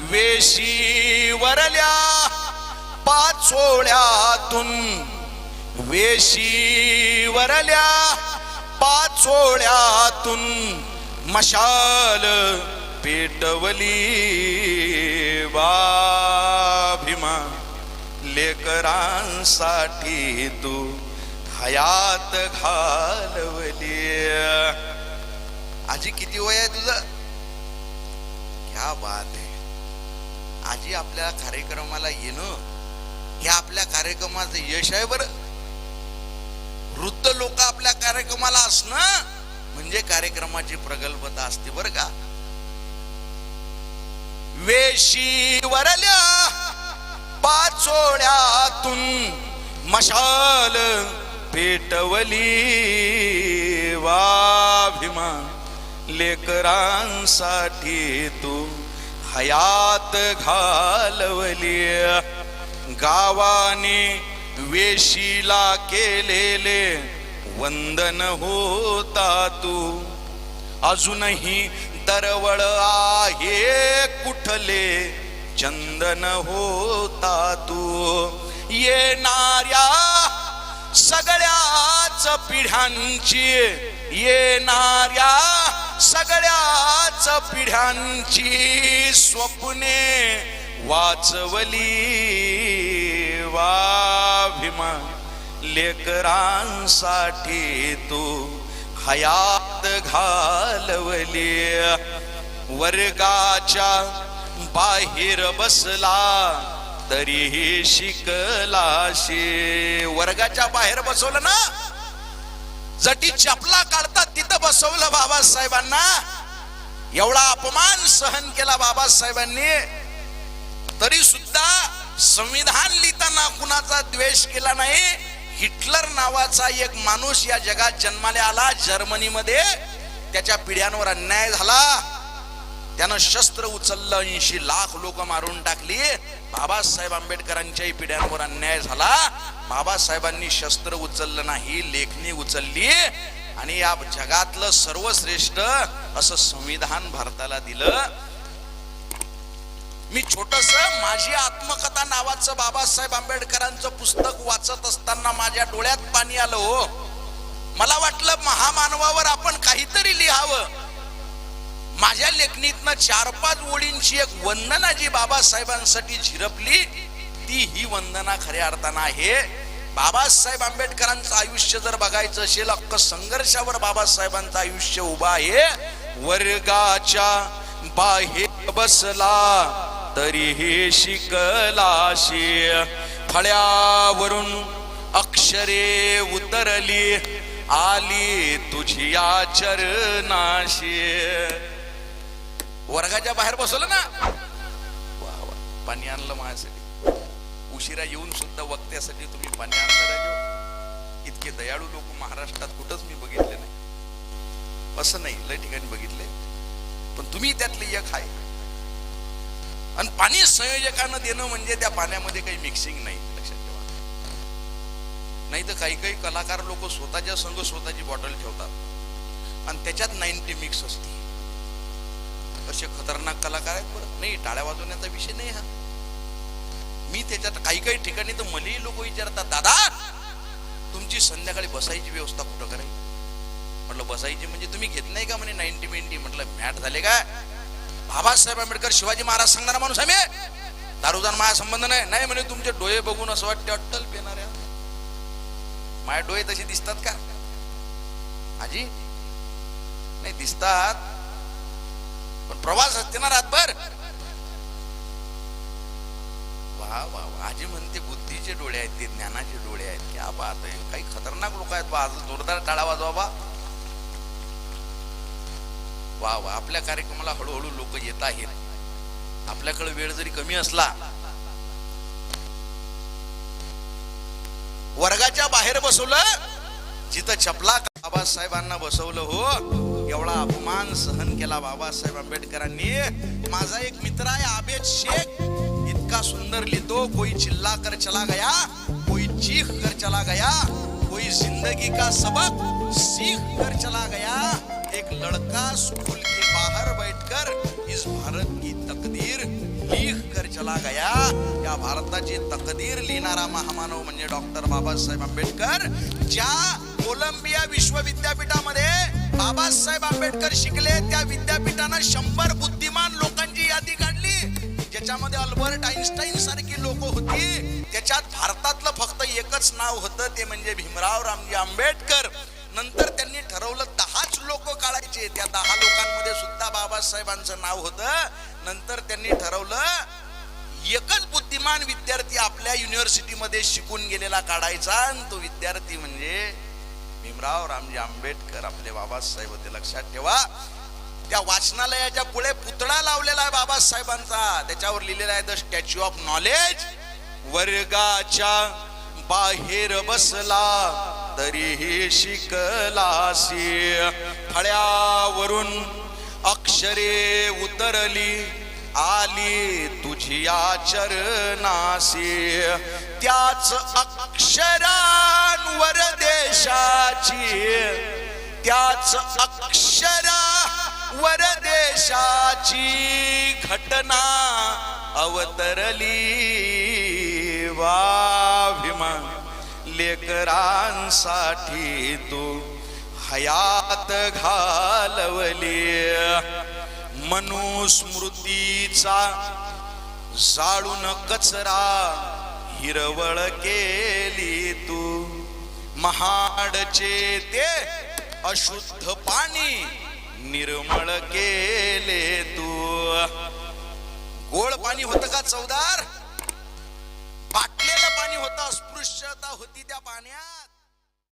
वेशीवरल्या पाचोळ्यातून. वेशीवरल्या पाचोळ्यातून मशाल पेटवली वाभिमा. लेकरांसाठी तू हयात घालवली. आजी किती वय आहे तुझं? क्या बात आहे. आजी आपल्या कार्यक्रमाला येणं हे आपल्या कार्यक्रमाचं यश आहे बरं. वृद्ध लोक आपल्या कार्यक्रमाला असणं म्हणजे कार्यक्रमाची प्रगल्भता असते बरं का. वेशी वरल्या पाचोळ्यातून मशाल पेटवली वाभिमा लेकरांसाठी तू हयात घालवली. गावाने वेशीला केलेले वंदन होता तू. अजूनही दरवळ आहे कुठले? चंदन होता तू. येणाऱ्या सगळ्याच पिढ्यांची येणाऱ्या सगळ्याच पिढ्यांची स्वप्ने वाचवली. वाभिमा लेकरांसाठी तू हयात घालवली. वर्गाच्या बाहेर बसला तरीही शिकलाशी. वर्गाच्या बाहेर बसवलं ना? जटी चपला काढतात तिथं बसवलं बाबासाहेबांना. एवढा अपमान सहन केला बाबासाहेबांनी. तरी सुद्धा संविधान लिहिताना कुणाचा द्वेष केला नाही. हिटलर नावाचा एक माणूस या जगात जन्माला आला जर्मनीमध्ये. त्याच्या पिढ्यांवर अन्याय झाला. त्यानं शस्त्र उचललं ऐंशी लाख लोक मारून टाकली. बाबासाहेब आंबेडकरांच्याही पिढ्यांवर अन्याय झाला. बाबासाहेबांनी शस्त्र उचललं नाही लेखणी उचलली आणि या जगातलं सर्वश्रेष्ठ असं संविधान भारताला दिलं. मी छोटस माझी आत्मकथा नावाचं बाबासाहेब आंबेडकरांचं पुस्तक वाचत असताना माझ्या डोळ्यात पाणी आलं हो. मला वाटलं महामानवावर आपण काहीतरी लिहावं. माझ्या लेखणीतनं चार पाच ओळींची एक वंदना जी बाबासाहेबांसाठी झिरपली ती ही वंदना खऱ्या अर्थानं आहे. बाबासाहेब आंबेडकरांचं आयुष्य जर बघायचं असेल अख्ख संघर्षावर बाबासाहेबांचं आयुष्य उभं आहे. वर्गाच्या बाहेर बसला तरीही शिकलाशी फळ्यावरून अक्षरे उतरली आली तुझी चरणाशी वर्गाच्या बाहेर बसवलं ना? वा वा. पाणी आणलं माझ्यासाठी. उशिरा येऊन सुद्धा वक्त्यासाठी तुम्ही पाणी आणलं इतके दयाळू लोक महाराष्ट्रात कुठंच मी बघितले नाही. असं नाही लय ठिकाणी बघितले. पण तुम्ही त्यातले एक आहे. आणि पाणी संयोजकानं देणं म्हणजे त्या पाण्यामध्ये काही मिक्सिंग नाही लक्षात ठेवा. नाही तर काही काही कलाकार लोक स्वतःच्या संघ स्वतःची बॉटल ठेवतात. आणि त्याच्यात नाईन्टी मिक्स असते असे खतरनाक कलाकार आहेत. बरं नाही टाळ्या वाजवण्याचा विषय नाही हा. मी त्याच्यात काही काही ठिकाणी तर मलाही लोक विचारतात दादा तुमची संध्याकाळी बसायची व्यवस्था कुठं करायची? म्हटलं बसायची म्हणजे तुम्ही घेत नाही का? म्हणे नाईन्टी मिनिटी म्हटलं मॅट झाले का बाबासाहेब आंबेडकर शिवाजी महाराज सांगणारा माणूस आम्ही दारुदान माझा संबंध नाही. नाही म्हणे तुमचे डोळे बघून असं वाटते अट्टल पेणार माझे डोळे तसे दिसतात का? आजी? नाही दिसतात. पण प्रवास असते ना रातभर. वा वा आजी म्हणते बुद्धीचे डोळे आहेत ते ज्ञानाचे डोळे आहेत. क्या बात आहे. काही खतरनाक लोक आहेत बा. आज जोरदार टाळा वाजवा बा. वा वा. आपल्या कार्यक्रमाला हळूहळू लोक येत आहेत. आपल्याकडे वेळ जरी कमी असला वर्गाच्या बाहेर बसवलं जिथं चपला बाबासाहेबांना बसवलं हो. एवढा अपमान सहन केला बाबासाहेब आंबेडकरांनी. माझा एक मित्र आहे आबेद शेख. इतका सुंदर लिहितो कोई चिल्ला कर चला गया कोई चीख कर चला गया कोई जिंदगी का सबक सीख कर चला गया. एक लड़का स्कूल के बाहर बैठकर इस भारत की तकदीर लिख कर चला गया। या भारताची तकदीर लिहिणारा महामानव म्हणजे डॉक्टर बाबासाहेब आंबेडकर ज्या कोलंबिया विश्वविद्यापीठा बाबासाहेब आंबेडकर शिकले त्या विद्यापीठानं शंभर बुद्धिमान लोकांची यादी काढली. ज्याच्यामध्ये अल्बर्ट आईन्स्टाईन सारखी लोक होती. त्याच्यात भारतातलं फक्त एकच नाव होतं ते म्हणजे भीमराव रामजी आंबेडकर. नंतर त्यांनी ठरवलं दहाच लोक काढायचे. त्या दहा लोकांमध्ये सुद्धा बाबासाहेबांचं नाव होतं. नंतर त्यांनी ठरवलं एकच बुद्धिमान विद्यार्थी आपल्या युनिव्हर्सिटीमध्ये शिकून गेलेला काढायचा. आणि तो विद्यार्थी म्हणजे भीमराव रामजी आंबेडकर आपले बाबासाहेब होते लक्षात ठेवा. त्या वाचनालयाच्या पुढे पुतळा लावलेला आहे बाबासाहेबांचा. त्याच्यावर लिहिलेला आहे द स्टॅच्यू ऑफ नॉलेज वर्गाच्या बाहेर बसला तरीही शिकलासी फळ्यावरून अक्षरे उतरली आली तुझिया आचरणासी. त्याच अक्षरांवर देशाची. त्याच अक्षरावर देशाची घटना अवतरली. वाभिमा लेकरांसाठी तू हयात घालवली. मनुस्मृतीचा जाळून कचरा हिरवळ केली तू. महाडचे ते अशुद्ध पाणी निर्मळ केले तू. गोड पाणी होतं का चौदार बाटलेलं पाणी होतं अस्पृश्यता होती त्या पाण्यात.